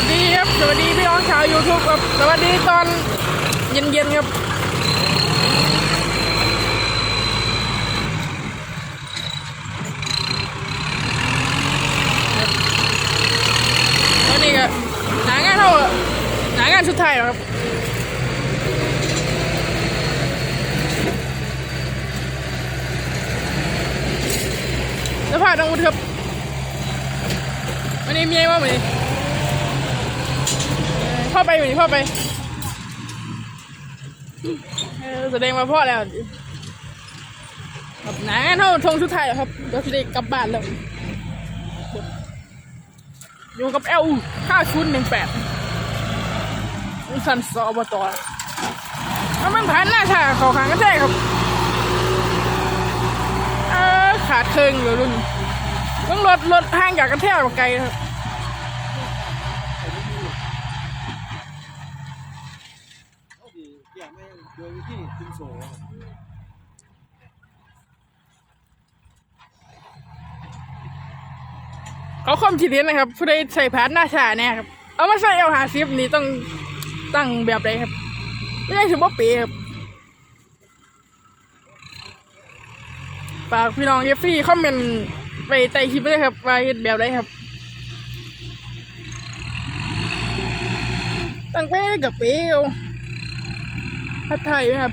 วัสดีครับ สวัสดีพี่น้องชาวยูทูบครับ สวัสดีตอนเย็นๆครับตอนนี้ก็หนางานเท่าหนางานสุดท้ายแล้วครับแล้วพาน้องวุฒิครับวันนี้มีอะไรบ้างไหม พ่อไปไหมพ่อไปแสดงมาพ่อแล้วครับหนางานเท่าทงชุดไทยครับเราจะได้กลับบ้านแล้วอยู่กับเอลห้าชุดหนึ่งแปดสันสอบตแล้วมันผ่านหน้าชาเขาขางก็ได้ครับเออขาดเคิงอยู่รุ่นต้องรถรถห่างจากกระแทกไกลครับ โดยวิธีคุมโซ่ครับเขาความคิดเห็นนะครับ ผู้ใดใส่ผ่าหน้าชาเนี่ยครับ เอามาใส่เอาหาซิฟนี่ต้องตั้งแบบใดครับไม่ใช่ถือว่าเป๋ครับฝากพี่น้องเอฟซีคอมเมนต์ไปใต้คลิปด้วยครับว่าเฮ็ดแบบใดครับตั้งเป้กับเป๋ เอาพัดไทยครับ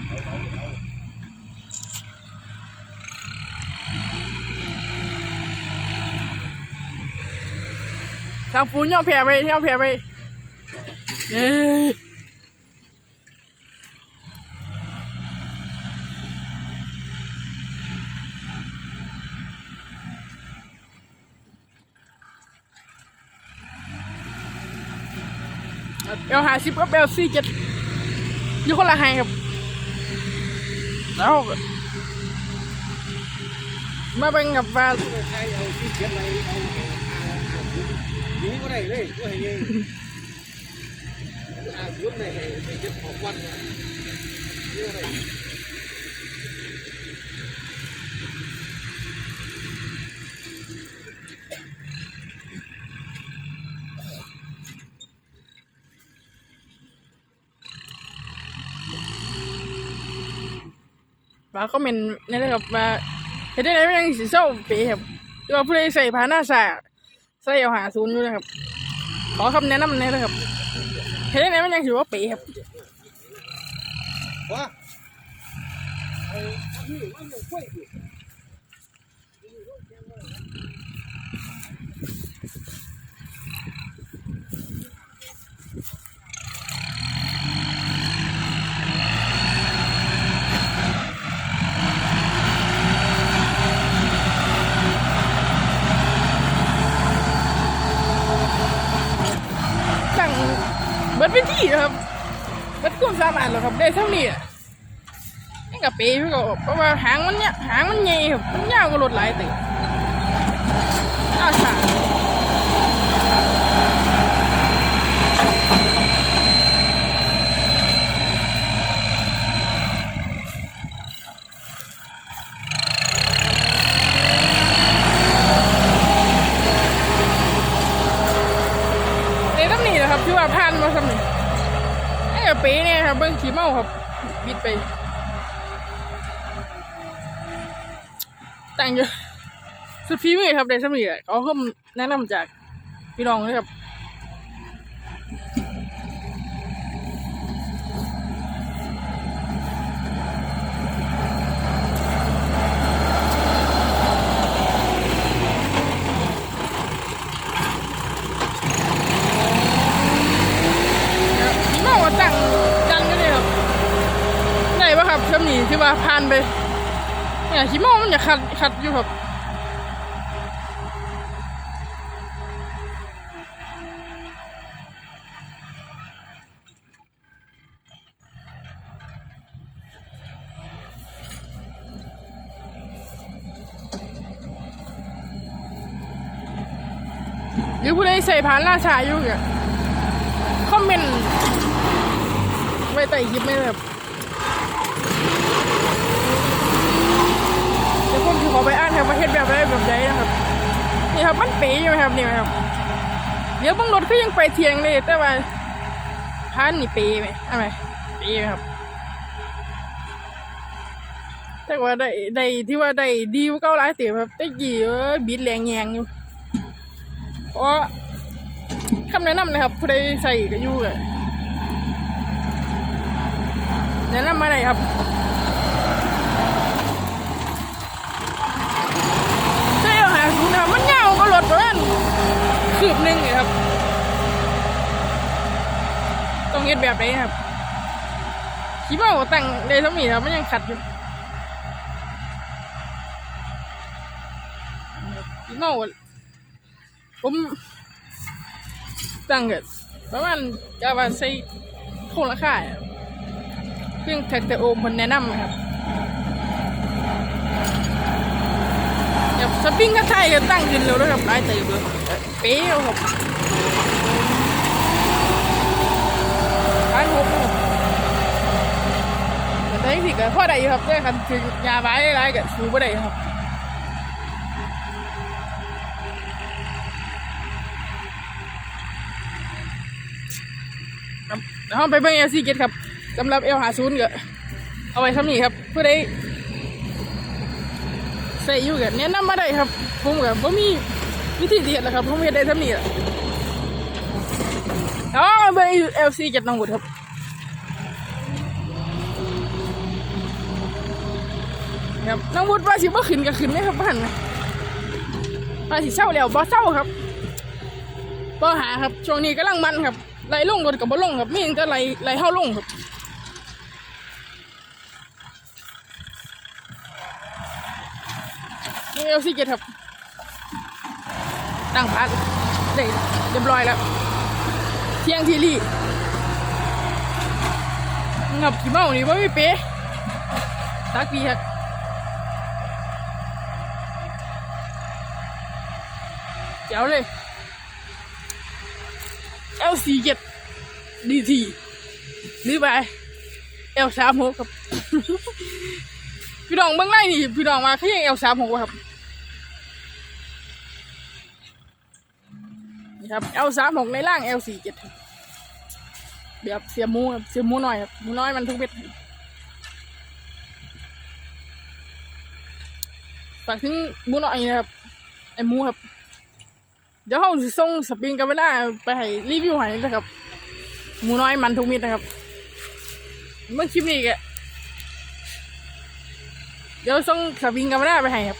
ทางปูนย่อมแผ่ไปย่อมแผ่ไปเย้เอลหาสิบกับเอลสี่เจ็ด อยู่คนละไฮครับ แล้วมาเป็นกับว่าใช้เอาที่เขียนอะไรเอาเอาอยู่ก็ได้เลยก็ให้ยังอายุในในเจ็ดของวันนี่ก็ได้ ว่าคอมเมนต์นี่เลยครับว่าเห็นได้ไหมยังสีเศร้าเป๋ครับที่ว่าผู้ใดใส่ผ้าหน้าสาใส่เอาหาศูนย์อยู่นะครับ ขอคำแนะนำหนี่อยนะครับเห็นได้ไหมมันยังถือว่าเป๋ครับว่าเอาที่ว่ามันกล้วยดิสั่ง เบิดเปที่นะครับเบิดกุ้มสามารถหรอครับได้เท่านี้อะนี่กับปีพี่ก็เพราะว่าหางมันเนี่ยหางมันใหญ่ครับมันยาวกว่ารถหลายตึกอ้าวค่ะ แต่งเยอะสุดฟีมือครับได้สำนึกอเขาเพิ่มแนะนำจากพี่น้องเลยครับจังจังกันเลยครับได้ปะครับสำนีที่ว่าผ่านไป เนี่ยขี้เมามันอยาขัดขัดอยู่ครับหรือผู้ใดใส่ผ่านราชาอยู่เนี่ยคอมเมนต์ไว้ใต้คลิปไหมครับเดี๋ยวผมจะขอไปอ่านครับว่าเฮ็ดแบบไรแบบใดนะครับ นี่ ครับ มันเป๋อยู่ครับนี่ไหมครับ เดี๋ยวบางรถก็ยังไปเทียงเลย แต่ว่าพันนี่เปไหมอะไรเปไหมครับ แต่ว่าได้ได้ที่ว่าได้ดีกว่าก้าหลายเตียครับได้กี่เออบิดแรงแยงอยู่เพราะคำแนะนำนะครับผู้ใดใส่ก็อยู่เลยแนะนำมาได้ครับใช่เอาหาสูนย์นะมันยาวก็รถประมาณคืบหนึ่งเลยครับ ต้องเฮ็ดแบบไหนครับคิดว่าตั้งได้ทั้งนี้ครับมันยังขัดอยู่พี่เมาผมตั้งกันประมาณกาวันใส่โคงราคาอะเพียงแท็กแต่โอมคนแนะนำครับ แบบสปริงกระไทยก็ตั้งขึ้นแล้วนะครับหลายเติบเลยเป๊ะครับร้านหกครับแต่ได้สิก็พอได้ครับด้วยคันถึงยาบ้ายหลายๆก็สูบ่ได้ครับครับเดี๋ยวไปเบิ่งเอลซีเกตครับสำหรับเอลหาศูนย์ก็เอาไว้ทำนี้ครับเพื่อได้ ใส่อยู่กันแนะนำมาได้ครับ ผมกับผมมีวิธีเดียดแล้วครับผมเฮ็ดได้ทำนี้แหละอามาเบิ่งเอลซีเกตน้องบุตรครับครับน้องบุตรว่าสิบ่ขึ้นก็ขึ้นเลยครับบ้านนะว่าสิเศร้าแล้วบ่เศร้าครับบ่หาครับช่วงนี้กำลังมันครับไหลลงรถกับบ่ลงครับมีแต่ไหลไหลเข้าลงครับ เอลซีเกตครับตั้งพัดได้เรียบร้อยแล้วเที่ยงทีรีงับขี้เมานี่ว่าไม่เป๊ะตักดีครับเจ๋วเลย L สี่เจ็ดดีทีหรือไป L สามหกครับ พี่น้องเบื้องในนี่พี่น้องมาเขายัง L สามหกครับ ครับ L สามหกในล่าง L สี่เจ็ดแบบเสียมูครับเสียมูน้อยครับมูน้อยมันทุกเม็ดฝากถึงมูน้อยนะครับไอหมูครับ เดี๋ยวเขาสิส่งสปริงกันเวลาไปให้รีวิวให้นะครับมูน้อยมันทุกมิตรนะครับ เมื่อคลิปนี้ก็เดี๋ยวส่งสปริงกันเวลาไปให้ครับ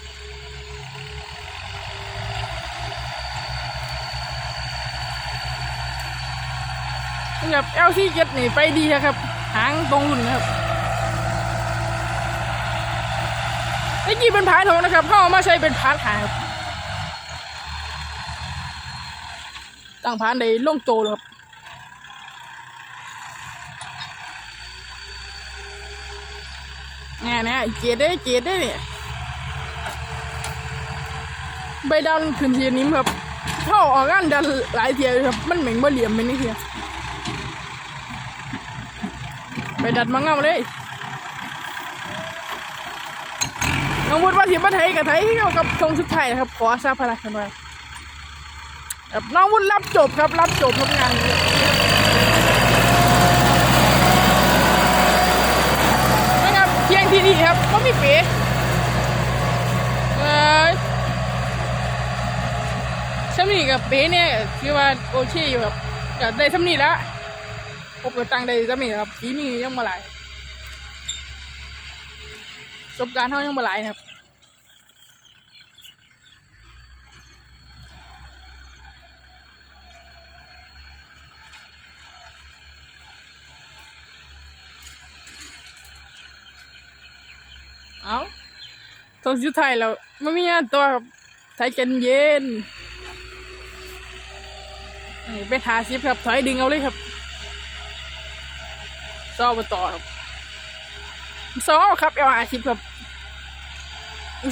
นี่ครับ LC เจ็ดนี่ไปดีครับ หางตรงรุ่นนะครับไอ้กี้เป็นพาร์ทโทนะครับเขาเอามาใช้เป็นพาร์ทหางครับตั้งผานในล่งโตเลยครับแน่แน่เกียดได้เกียดได้เนี่ยใบดันขึ้นเทียนิ้มครับเข้าออกกันดันหลายเทียครับ มันเหม่งบ่เหลี่ยมไปนี่เทีย ใบดันมาเงาเลยน้องวุฒิว่าเสียบัตไทยกับไทยที่เขากับทงสุดท้ายนะครับขอทราบพลังกันไว้ครับน้องวุ้นรับจบครับรับจบทำงานนะครับเที่ยงที่นี่ครับก็มีเป๋เอ้ยสำนีกับเป๋เนี่ยคือว่าโอเคอยู่ครับได้สำนีแล้ว ผมก็ตั้งได้สำนีครับปีนี้ยังมาหลายประสบการณ์เท่ายังมาหลายครับเอาตอนสุดท้ายแล้วไม่มีงานตัวครับไทยกันเย็นไปหาซิปครับถอยดึงเอาเลยครับ ซอมาต่อครับซอครับเอลหาซิปครับ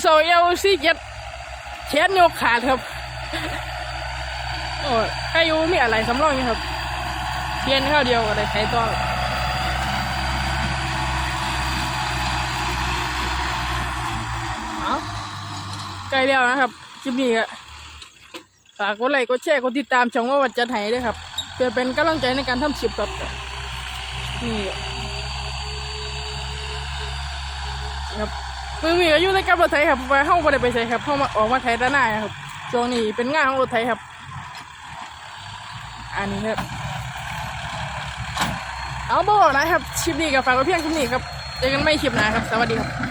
ซอเอลซีเจ็ดแขนโยกขาดครับโอ้ยใครอยูมีอะไรสำรองอยู่ครับเพียนข้าเดียวก็ได้ใช้ตัวครับเอใกล้แล้วนะครับคลิปนี้ก็ฝากกดไลค์กดแชร์กดติดตามช่องว่าวัดจัดไห้ด้วยครับเพื่อเป็นกำลังใจในการทำคลิปครับ นี่ครับมือมีก็อยู่ในกับรถไถครับเพราะว่าเฮาบ่ได้ไปใช้ครับเฮามาออกมาไถด้านหน้าครับช่วงนี้เป็นงานของรถไทยครับ อันนี้ครับ เอาบ่บอกนะครับคลิปนี้กับฝากไว้เพียงคลิปนี้ครับเจอกันไม่คลิปหน้าครับ สวัสดีครับ